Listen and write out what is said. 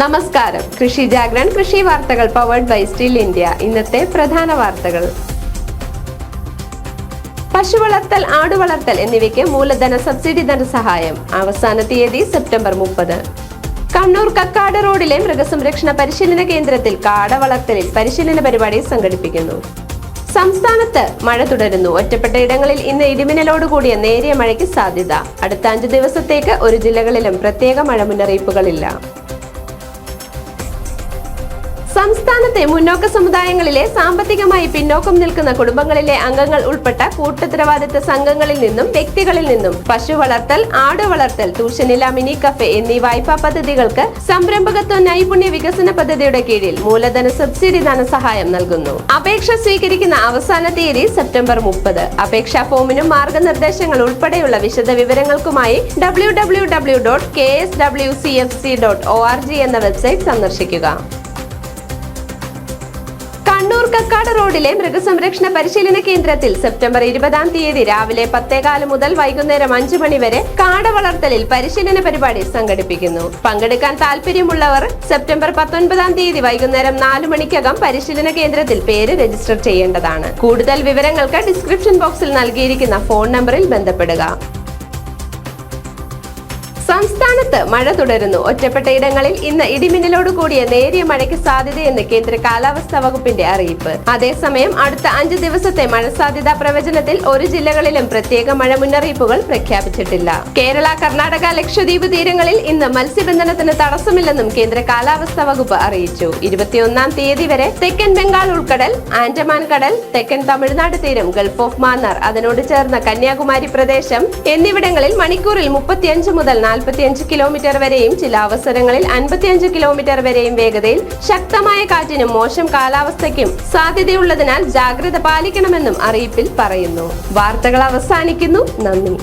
നമസ്കാരം. കൃഷി ജാഗ്രൺ കൃഷി വാർത്തകൾ പവേർഡ് ബൈ സ്റ്റീൽ ഇന്ത്യ ഇന്നത്തെ പ്രധാന വാർത്തകൾ. പശു വളർത്തൽ ആട് വളർത്തൽ എന്നിവയ്ക്ക് മൂലധന സബ്സിഡി ധനസഹായം അവസാന തീയതി സെപ്റ്റംബർ മുപ്പത്. കണ്ണൂർ കക്കാട് റോഡിലെ മൃഗസംരക്ഷണ പരിശീലന കേന്ദ്രത്തിൽ കാട വളർത്തലിൽ പരിശീലന പരിപാടി സംഘടിപ്പിക്കുന്നു. സംസ്ഥാനത്ത് മഴ തുടരുന്നു. ഒറ്റപ്പെട്ട ഇടങ്ങളിൽ ഇന്ന് ഇടിമിന്നലോടുകൂടിയ നേരിയ മഴയ്ക്ക് സാധ്യത. അടുത്ത അഞ്ചു ദിവസത്തേക്ക് ഒരു ജില്ലകളിലും പ്രത്യേക മഴ മുന്നറിയിപ്പുകളില്ല. സംസ്ഥാനത്തെ മുന്നോക്ക സമുദായങ്ങളിലെ സാമ്പത്തികമായി പിന്നോക്കം നിൽക്കുന്ന കുടുംബങ്ങളിലെ അംഗങ്ങൾ ഉൾപ്പെട്ട കൂട്ടുത്തരവാദിത്ത സംഘങ്ങളിൽ നിന്നും വ്യക്തികളിൽ നിന്നും പശു വളർത്തൽ ആട് വളർത്തൽ തൂഷനില മിനി കഫെ എന്നീ വായ്പാ പദ്ധതികൾക്ക് സംരംഭകത്വ നൈപുണ്യ വികസന പദ്ധതിയുടെ കീഴിൽ മൂലധന സബ്സിഡി ധനസഹായം നൽകുന്നു. അപേക്ഷ സ്വീകരിക്കുന്ന അവസാന തീയതി സെപ്റ്റംബർ മുപ്പത്. അപേക്ഷാ ഫോമിനും മാർഗനിർദ്ദേശങ്ങൾ ഉൾപ്പെടെയുള്ള വിശദ വിവരങ്ങൾക്കുമായി W W W dot K S W C F C dot O R G എന്ന വെബ്സൈറ്റ് സന്ദർശിക്കുക. കണ്ണൂർ കക്കാട് റോഡിലെ മൃഗസംരക്ഷണ പരിശീലന കേന്ദ്രത്തിൽ സെപ്റ്റംബർ ഇരുപതാം തീയതി രാവിലെ പത്തേകാൽ മുതൽ വൈകുന്നേരം അഞ്ചു മണി വരെ കാട വളർത്തലിൽ പരിശീലന പരിപാടി സംഘടിപ്പിക്കുന്നു. പങ്കെടുക്കാൻ താല്പര്യമുള്ളവർ സെപ്റ്റംബർ പത്തൊൻപതാം തീയതി വൈകുന്നേരം നാലു മണിക്കകം പരിശീലന കേന്ദ്രത്തിൽ പേര് രജിസ്റ്റർ ചെയ്യേണ്ടതാണ്. കൂടുതൽ വിവരങ്ങൾക്ക് ഡിസ്ക്രിപ്ഷൻ ബോക്സിൽ നൽകിയിരിക്കുന്ന ഫോൺ നമ്പറിൽ ബന്ധപ്പെടുക. സംസ്ഥാനത്ത് മഴ തുടരുന്നു. ഒറ്റപ്പെട്ട ഇടങ്ങളിൽ ഇന്ന് ഇടിമിന്നലോട് കൂടിയ നേരിയ മഴയ്ക്ക് സാധ്യതയെന്ന് കേന്ദ്ര കാലാവസ്ഥാ വകുപ്പിന്റെ അറിയിപ്പ്. അതേസമയം അടുത്ത അഞ്ച് ദിവസത്തെ മഴ സാധ്യതാ പ്രവചനത്തിൽ ഒരു ജില്ലകളിലും പ്രത്യേക മഴ മുന്നറിയിപ്പുകൾ പ്രഖ്യാപിച്ചിട്ടില്ല. കേരള കർണാടക ലക്ഷദ്വീപ് തീരങ്ങളിൽ ഇന്ന് മത്സ്യബന്ധനത്തിന് തടസ്സമില്ലെന്നും കേന്ദ്ര കാലാവസ്ഥാ വകുപ്പ് അറിയിച്ചു. ഇരുപത്തിയൊന്നാം തീയതി വരെ തെക്കൻ ബംഗാൾ ഉൾക്കടൽ ആൻഡമാൻ കടൽ തെക്കൻ തമിഴ്നാട് തീരം ഗൾഫ് ഓഫ് മാന്നാർ അതിനോട് ചേർന്ന കന്യാകുമാരി പ്രദേശം എന്നിവിടങ്ങളിൽ മണിക്കൂറിൽ മുപ്പത്തിയഞ്ച് മുതൽ നാൽപ്പത്തിയഞ്ച് കിലോമീറ്റർ വരെയും ചില അവസരങ്ങളിൽ അൻപത്തിയഞ്ച് കിലോമീറ്റർ വരെയും വേഗതയിൽ ശക്തമായ കാറ്റിനും മോശം കാലാവസ്ഥയ്ക്കും സാധ്യതയുള്ളതിനാൽ ജാഗ്രത പാലിക്കണമെന്നും അറിയിപ്പിൽ പറയുന്നു. വാർത്തകൾ അവസാനിക്കുന്നു. നന്ദി.